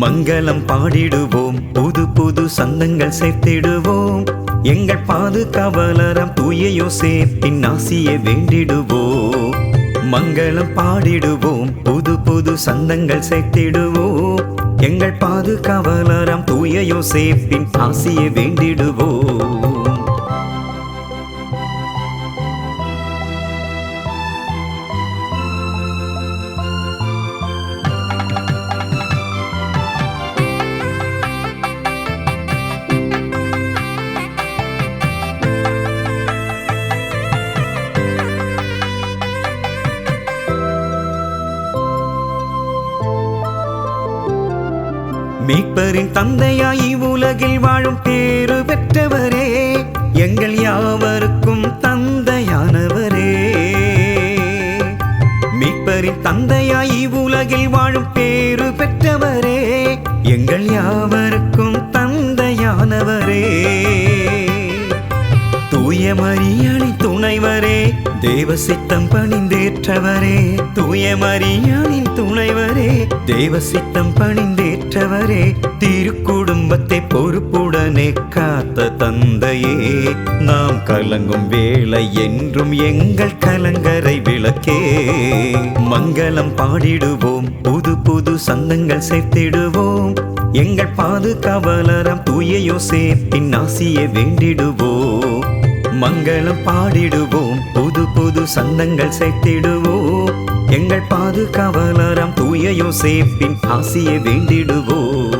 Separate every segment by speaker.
Speaker 1: மங்களம் பாடிடுவோம். புது புது சந்தங்கள் சேர்த்திடுவோம். எங்கள் பாதுகாவலரம் தூய யோசேப்பின் ஆசியை வேண்டிடுவோம். மங்களம் பாடிடுவோம். புது புது சந்தங்கள் சேர்த்திடுவோம். எங்கள் பாதுகாவலரம் தூய யோசேப்பின் ஆசியை வேண்டிடுவோம். மீட்பரின் தந்தையாய் உலகில் வாழும் பேரு பெற்றவரே எங்கள் யாவருக்கும் தந்தையானவரே. மீட்பரின் தந்தையாய் உலகில் வாழும் பேரு பெற்றவரே எங்கள் யாவருக்கும் தந்தையானவரே. தூய மரியாணி துணைவரே தேவ சித்தம் பணிந்தேற்றவரே தூய மரியாணின் துணைவரே தேவ சித்தம் பணிந்தேற்றவரே திருக்குடும்பத்தை பொறுப்புடனே காத்த தந்தையே. நாம் கலங்கும் வேளை என்றும் எங்கள் கலங்கரை விளக்கே. மங்களம் பாடிடுவோம் புது புது சந்தங்கள் சேர்த்திடுவோம். எங்கள் பாதுகாவலரம் தூய யோசேப்பின் ஆசியை வேண்டிடுவோம். மங்களம் பாடிடுவோம். புது புது சந்தங்கள் சேர்த்திடுவோம். எங்கள் பாதுகாவலரம் தூய யோசேப்பின் ஆசியை வேண்டிடுவோம்.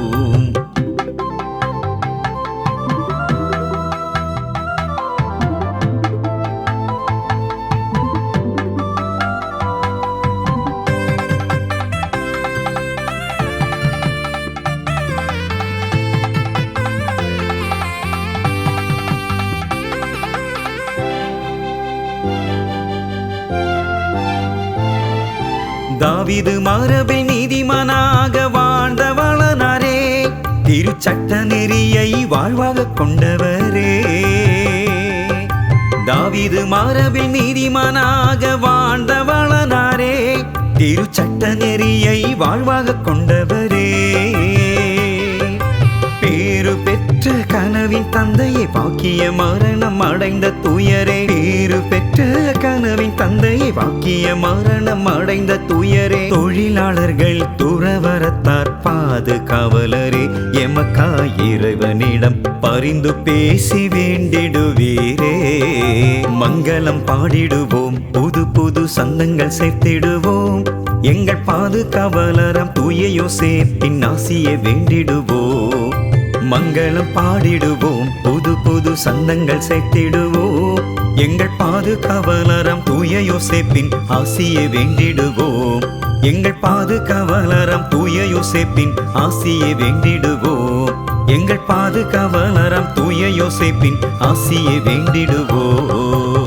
Speaker 1: தாவிது மரபை நீதிமானாக வாழ்ந்த வளனரே திருச்சட்ட நெறியை வாழ்வாக கொண்டவரே. தாவிது மரபில் நீதிமானாக வாழ்ந்த வளனாரே திருச்சட்ட நெறியை வாழ்வாக கொண்டவரே. பேரு பெற்ற கனவின் தந்தையை பாக்கிய மரணம் அடைந்த துயரே. பேரு பெற்ற கனவின் தந்தையை பாக்கிய மரணம் அடைந்த துயரே. தொழிலாளர்கள் துறவரத்தார் பாதுகாவலரே எமக்கா இறைவனிடம் பரிந்து பேசி வேண்டிடுவீரே. மங்களம் பாடிடுவோம் புது புது சந்தங்கள் சேர்த்திடுவோம். எங்கள் பாதுகாவலரம் தூயையோ சேர்த்தின் ஆசியை வேண்டிடுவோம். மங்களம் பாடிடுவோம் புது புது சந்தங்கள் சேர்த்திடுவோம். எங்கள் பாதுகாவலரம் தூய யோசேப்பின் ஆசியை வேண்டிடுவோம். எங்கள் பாதுகாவலரம் தூய யோசேப்பின் ஆசியை வேண்டிடுவோம். எங்கள் பாதுகாவலரம் தூய யோசேப்பின் ஆசியை வேண்டிடுவோம்.